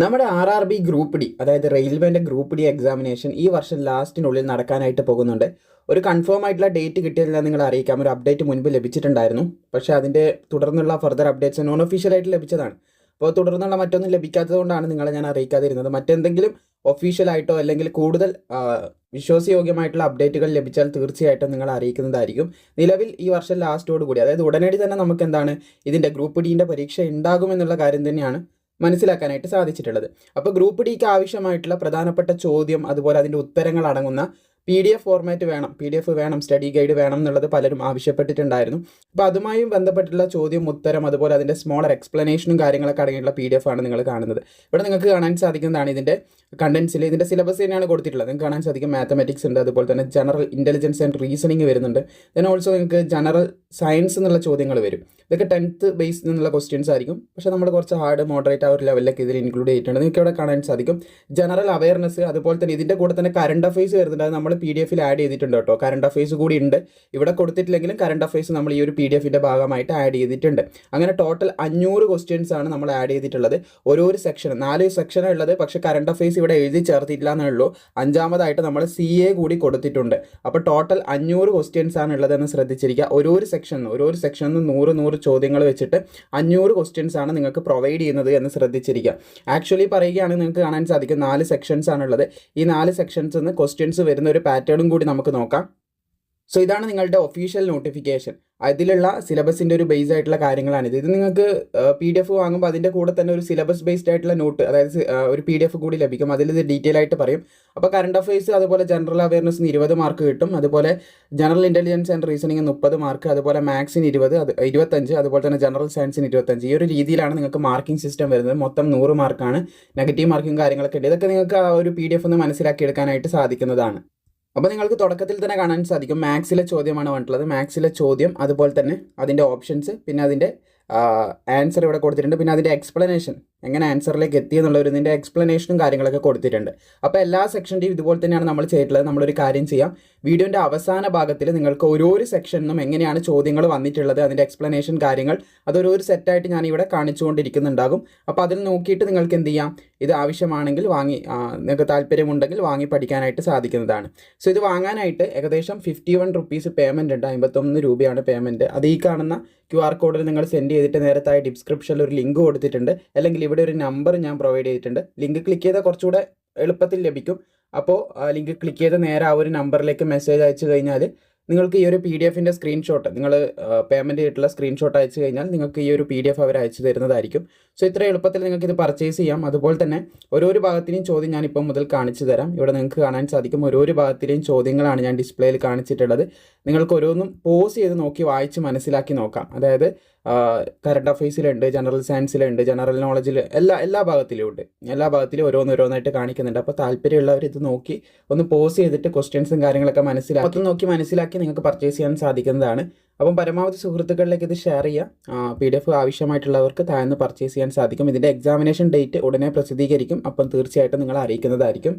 നമ്മുടെ R R B group D അതായത് റെയിൽവേന്റെ ഗ്രൂപ്പ് ഡി എക്സാമിനേഷൻ ഈ വർഷം ലാസ്റ്റിനുള്ളിൽ നടക്കാനായിട്ട് പോകുന്നുണ്ട്. ഒരു കൺഫേം ആയിട്ടുള്ള ഡേറ്റ് കിട്ടിയതില്ല നിങ്ങൾ അറിയിക്കാം. ഒരു അപ്ഡേറ്റ് മുൻപ് ലഭിച്ചിട്ടുണ്ടായിരുന്നു. പക്ഷേ അതിന്റെ തുടർന്നുള്ള ഫർദർ അപ്ഡേറ്റ്സ് നോൺ ഒഫീഷ്യലായിട്ട് ലഭിച്ചതാണ്. അപ്പോൾ തുടർന്നുള്ള മറ്റൊന്നും ലഭിക്കാത്തതുകൊണ്ടാണ് നിങ്ങളെ ഞാൻ അറിയിക്കാതിരുന്നത്. മറ്റെന്തെങ്കിലും ഒഫീഷ്യലായിട്ടോ അല്ലെങ്കിൽ കൂടുതൽ വിശ്വാസയോഗ്യമായിട്ടുള്ള അപ്ഡേറ്റുകൾ ലഭിച്ചാൽ തീർച്ചയായിട്ടും നിങ്ങൾ അറിയിക്കുന്നതായിരിക്കും. നിലവിൽ ഈ വർഷം ലാസ്റ്റോട് കൂടി അതായത് ഉടനടി തന്നെ നമുക്ക് എന്താണ് ഇതിന്റെ ഗ്രൂപ്പ് ഡീന്റെ പരീക്ഷ ഉണ്ടാകുമെന്നുള്ള കാര്യം തന്നെയാണ്. മനസ്സിലാക്കാനായിട്ട് സാധിച്ചിട്ടുള്ളത്. അപ്പോൾ ഗ്രൂപ്പ് ഡിക്ക് ആവശ്യമായിട്ടുള്ള പ്രധാനപ്പെട്ട ചോദ്യം അതുപോലെ അതിന്റെ ഉത്തരങ്ങൾ അടങ്ങുന്ന പി ഡി എഫ് ഫോർമാറ്റ് വേണം. പി ഡി എഫ് വേണം സ്റ്റഡി ഗൈഡ് വേണം എന്നുള്ളത് പലരും ആവശ്യപ്പെട്ടിട്ടുണ്ടായിരുന്നു. അപ്പോൾ അതുമായും ബന്ധപ്പെട്ടുള്ള ചോദ്യം ഉത്തരം അതുപോലെ അതിന്റെ സ്മോളർ എക്സ്പ്ലനേഷനും കാര്യങ്ങളൊക്കെ അടങ്ങിയിട്ടുള്ള പി ഡി എഫ് ആണ് നിങ്ങൾ കാണുന്നത്. ഇവിടെ നിങ്ങൾക്ക് കാണാൻ സാധിക്കുന്നതാണ് ഇതിന്റെ കണ്ടൻസിൽ ഇതിന്റെ സിലബസ് തന്നെയാണ് കൊടുത്തിട്ടുള്ളത്. നിങ്ങൾക്ക് കാണാൻ സാധിക്കും മാത്തമാറ്റിക്സ് ഉണ്ട് അതുപോലെ തന്നെ ജനറൽ ഇന്റലിജൻസ് ആൻഡ് റീസണിങ് വരുന്നുണ്ട്. ദെൻ ഓൾസോ നിങ്ങൾക്ക് ജനറൽ സയൻസ് എന്നുള്ള ചോദ്യങ്ങൾ വരും. ഇതൊക്കെ ടെൻത്ത് ബേസിൽ നിന്നുള്ള ക്വസ്റ്റ്യൻസ് ആയിരിക്കും. പക്ഷേ നമ്മൾ കുറച്ച് ഹാർഡ് മോഡറേറ്റ് ആ ഒരു ലെവലിലൊക്കെ ഇതിൽ ഇൻക്ലൂഡ് ചെയ്തിട്ടുണ്ട്. നിങ്ങൾക്ക് ഇവിടെ കാണാൻ സാധിക്കും. ജനറൽ അവയർനെസ് അതുപോലെ തന്നെ ഇതിന്റെ കൂടെ തന്നെ കറണ്ട് അഫയേഴ്സ് വരുന്നുണ്ട്. അത് നമ്മൾ പി ഡി എഫിൽ ആഡ് ചെയ്തിട്ടുണ്ട് കേട്ടോ. കറണ്ട് അഫയേഴ്സ് കൂടി ഉണ്ട്. ഇവിടെ കൊടുത്തിട്ടില്ലെങ്കിലും കറണ്ട് അഫയേഴ്സ് നമ്മൾ ഈ ഒരു പി ഡി എഫിന്റെ ഭാഗമായിട്ട് ആഡ് ചെയ്തിട്ടുണ്ട്. അങ്ങനെ ടോട്ടൽ അഞ്ഞൂറ് ക്വസ്റ്റ്യൻസ് ആണ് നമ്മൾ ആഡ് ചെയ്തിട്ടുള്ളത്. ഓരോ സെക്ഷൻ നാല് സെക്ഷനാണ് ഉള്ളത്. പക്ഷേ കറണ്ട് അഫയേഴ്സ് ഇവിടെ എഴുതി ചേർത്തിട്ടില്ല എന്നുള്ളൂ. അഞ്ചാമതായിട്ട് നമ്മൾ സി എ കൂടി കൊടുത്തിട്ടുണ്ട്. അപ്പോൾ ടോട്ടൽ അഞ്ഞൂറ് ക്വസ്റ്റ്യൻസ് ആണ് ഉള്ളതെന്ന് ശ്രദ്ധിച്ചിരിക്കുക. ഓരോ സെക്ഷൻ ഓരോ സെക്ഷനിൽ നിന്ന് നൂറ് നൂറ് ചോദ്യങ്ങൾ വെച്ചിട്ട് അഞ്ഞൂറ് ക്വസ്റ്റ്യൻസ് ആണ് നിങ്ങൾക്ക് പ്രൊവൈഡ് ചെയ്യുന്നത് എന്ന് ശ്രദ്ധിച്ചിരിക്കുക ആക്ച്വലി പറയുകയാണെങ്കിൽ നിങ്ങൾക്ക് കാണാൻ സാധിക്കും നാല് സെക്ഷൻസ് ആണുള്ളത്. ഈ നാല് സെക്ഷൻസ് നിന്ന് ക്വസ്റ്റ്യൻസ് വരുന്ന ഒരു പാറ്റേണും കൂടി നമുക്ക് നോക്കാം. സോ ഇതാണ് നിങ്ങളുടെ ഒഫീഷ്യൽ നോട്ടിഫിക്കേഷൻ അതിലുള്ള സിലബസിന്റെ ഒരു ബേസ് ആയിട്ടുള്ള കാര്യങ്ങളാണിത് ഇത്. നിങ്ങൾക്ക് പി ഡി എഫ് വാങ്ങുമ്പോൾ അതിന്റെ കൂടെ തന്നെ ഒരു സിലബസ് ബേസ്ഡ് ആയിട്ടുള്ള നോട്ട് അതായത് ഒരു പി ഡി എഫ് കൂടി ലഭിക്കും. അതിൽ ഇത് ഡീറ്റെയിൽ ആയിട്ട് പറയും. അപ്പോൾ കറണ്ട് അഫയേഴ്സ് അതുപോലെ ജനറൽ അവയർനെസ്സിന് ഇരുപത് മാർക്ക് കിട്ടും. അതുപോലെ ജനറൽ ഇന്റലിജൻസ് ആൻഡ് റീസണിങ് മുപ്പത് മാർക്ക് അതുപോലെ മാത്സിന് ഇരുപത് അത് ഇരുപത്തഞ്ച് അതുപോലെ തന്നെ ജനറൽ സയൻസിന് ഇരുപത്തഞ്ച്. ഈ ഒരു രീതിയിലാണ് നിങ്ങൾക്ക് മാർക്കിംഗ് സിസ്റ്റം വരുന്നത്. മൊത്തം നൂറ് മാർക്കാണ് നെഗറ്റീവ് മാർക്കും കാര്യങ്ങളൊക്കെ ഉണ്ട്. ഇതൊക്കെ നിങ്ങൾക്ക് ആ ഒരു പി ഡി എഫ് ഒന്ന് മനസ്സിലാക്കി എടുക്കാനായിട്ട് സാധിക്കുന്നതാണ്. അപ്പോൾ നിങ്ങൾക്ക് തുടക്കത്തിൽ തന്നെ കാണാൻ സാധിക്കും. മാത്സിലെ ചോദ്യമാണ് വന്നിട്ടുള്ളത്. മാത്സിലെ ചോദ്യം അതുപോലെ തന്നെ അതിന്റെ ഓപ്ഷൻസ് പിന്നെ അതിന്റെ ആൻസർ ഇവിടെ കൊടുത്തിട്ടുണ്ട്. പിന്നെ അതിന്റെ എക്സ്പ്ലനേഷൻ എങ്ങനെ ആൻസറിലേക്ക് എത്തി എന്നുള്ളൊരു എക്സ്പ്ലനേഷനും കാര്യങ്ങളൊക്കെ കൊടുത്തിട്ടുണ്ട്. അപ്പോൾ എല്ലാ സെക്ഷന്റെയും ഇതുപോലെ തന്നെയാണ് നമ്മൾ ചെയ്തിട്ടുള്ളത്. നമ്മളൊരു കാര്യം ചെയ്യാം. വീഡിയോന്റെ അവസാന ഭാഗത്തിൽ നിങ്ങൾക്ക് ഓരോരു സെക്ഷനിലും എങ്ങനെയാണ് ചോദ്യങ്ങൾ വന്നിട്ടുള്ളത് അതിന്റെ എക്സ്പ്ലനേഷൻ കാര്യങ്ങൾ അതൊരു സെറ്റായിട്ട് ഞാൻ ഇവിടെ കാണിച്ചുകൊണ്ടിരിക്കുന്നുണ്ടാകും. അപ്പോൾ അതിൽ നോക്കിയിട്ട് നിങ്ങൾക്ക് എന്ത് ചെയ്യാം? ഇത് ആവശ്യമാണെങ്കിൽ വാങ്ങി നിങ്ങൾക്ക് താല്പര്യമുണ്ടെങ്കിൽ വാങ്ങി പഠിക്കാനായിട്ട് സാധിക്കുന്നതാണ്. സോ ഇത് വാങ്ങാനായിട്ട് ഏകദേശം ഫിഫ്റ്റി വൺ റുപ്പീസ് പേയ്മെന്റ് ഉണ്ട്. അമ്പത്തൊന്ന് രൂപയാണ് പേയ്മെന്റ് അത് ഈ കാണുന്ന ക്യു ആർ കോഡിൽ നിങ്ങൾ സെൻഡ് ചെയ്തിട്ട് നേരത്തായ ഡിസ്ക്രിപ്ഷനിൽ ഒരു ലിങ്ക് കൊടുത്തിട്ടുണ്ട്. അല്ലെങ്കിൽ ഇവിടെ ഒരു നമ്പർ ഞാൻ പ്രൊവൈഡ് ചെയ്തിട്ടുണ്ട്. ലിങ്ക് ക്ലിക്ക് ചെയ്താൽ കുറച്ചുകൂടെ എളുപ്പത്തിൽ ലഭിക്കും. അപ്പോൾ ലിങ്ക് ക്ലിക്ക് ചെയ്ത് നേരെ ആ ഒരു നമ്പറിലേക്ക് മെസ്സേജ് അയച്ചു കഴിഞ്ഞാൽ നിങ്ങൾക്ക് ഈ ഒരു പി ഡി എഫിന്റെ സ്ക്രീൻഷോട്ട് നിങ്ങൾ പേയ്മെന്റ് ചെയ്തിട്ടുള്ള സ്ക്രീൻഷോട്ട് അയച്ചു കഴിഞ്ഞാൽ നിങ്ങൾക്ക് ഈ ഒരു പി ഡി എഫ് അവർ അയച്ചു തരുന്നതായിരിക്കും. സോ ഇത്ര എളുപ്പത്തിൽ നിങ്ങൾക്ക് ഇത് പർച്ചേസ് ചെയ്യാം. അതുപോലെ തന്നെ ഓരോരു ഭാഗത്തിനെയും ചോദ്യം ഞാൻ ഇപ്പം മുതൽ കാണിച്ചു തരാം. ഇവിടെ നിങ്ങൾക്ക് കാണാൻ സാധിക്കും ഓരോരു ഭാഗത്തിലെയും ചോദ്യങ്ങളാണ് ഞാൻ ഡിസ്പ്ലേയിൽ കാണിച്ചിട്ടുള്ളത്. നിങ്ങൾക്ക് ഓരോന്നും പോസ് ചെയ്ത് നോക്കി വായിച്ച് മനസ്സിലാക്കി നോക്കാം. അതായത് കറണ്ട് അഫയേഴ്സിലുണ്ട് ജനറൽ സയൻസിലുണ്ട് ജനറൽ നോളജിൽ എല്ലാ എല്ലാ ഭാഗത്തിലും ഉണ്ട് എല്ലാ ഭാഗത്തിലും ഓരോന്നോരോന്നായിട്ട് കാണിക്കുന്നുണ്ട്. അപ്പോൾ താല്പര്യമുള്ളവർ ഇത് നോക്കി ഒന്ന് പോസ് ചെയ്തിട്ട് ക്വസ്റ്റ്യൻസും കാര്യങ്ങളൊക്കെ മനസ്സിലാക്കി മൊത്തം നോക്കി മനസ്സിലാക്കി നിങ്ങൾക്ക് പർച്ചേസ് ചെയ്യാൻ സാധിക്കുന്നതാണ്. അപ്പം പരമാവധി സുഹൃത്തുക്കളിലേക്ക് ഇത് ഷെയർ ചെയ്യുക പി ഡി എഫ് ആവശ്യമായിട്ടുള്ളവർക്ക് താഴ്ന്ന് പർച്ചേസ് ചെയ്യാൻ സാധിക്കും. ഇതിന്റെ എക്സാമിനേഷൻ ഡേറ്റ് ഉടനെ പ്രസിദ്ധീകരിക്കും. അപ്പം തീർച്ചയായിട്ടും നിങ്ങൾ അറിയിക്കുന്നതായിരിക്കും.